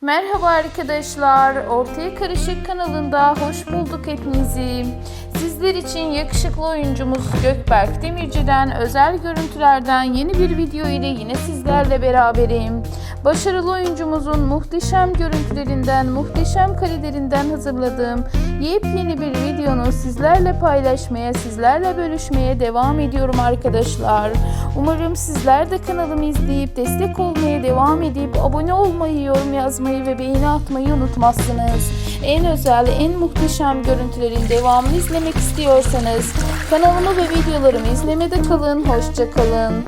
Merhaba arkadaşlar, Ortaya Karışık kanalında hoş bulduk hepinizi. Sizler için yakışıklı oyuncumuz Gökberk Demirci'den özel görüntülerden yeni bir video ile yine sizlerle beraberim. Başarılı oyuncumuzun muhteşem görüntülerinden, muhteşem karelerinden hazırladığım yepyeni bir videonu sizlerle paylaşmaya, sizlerle bölüşmeye devam ediyorum arkadaşlar. Umarım sizler de kanalımı izleyip destek olmaya devam edip abone olmayı, yorum yazmayı ve beğeni atmayı unutmazsınız. En özel, en muhteşem görüntülerin devamını izlemek istiyorsanız kanalımı ve videolarımı izlemede kalın. Hoşça kalın.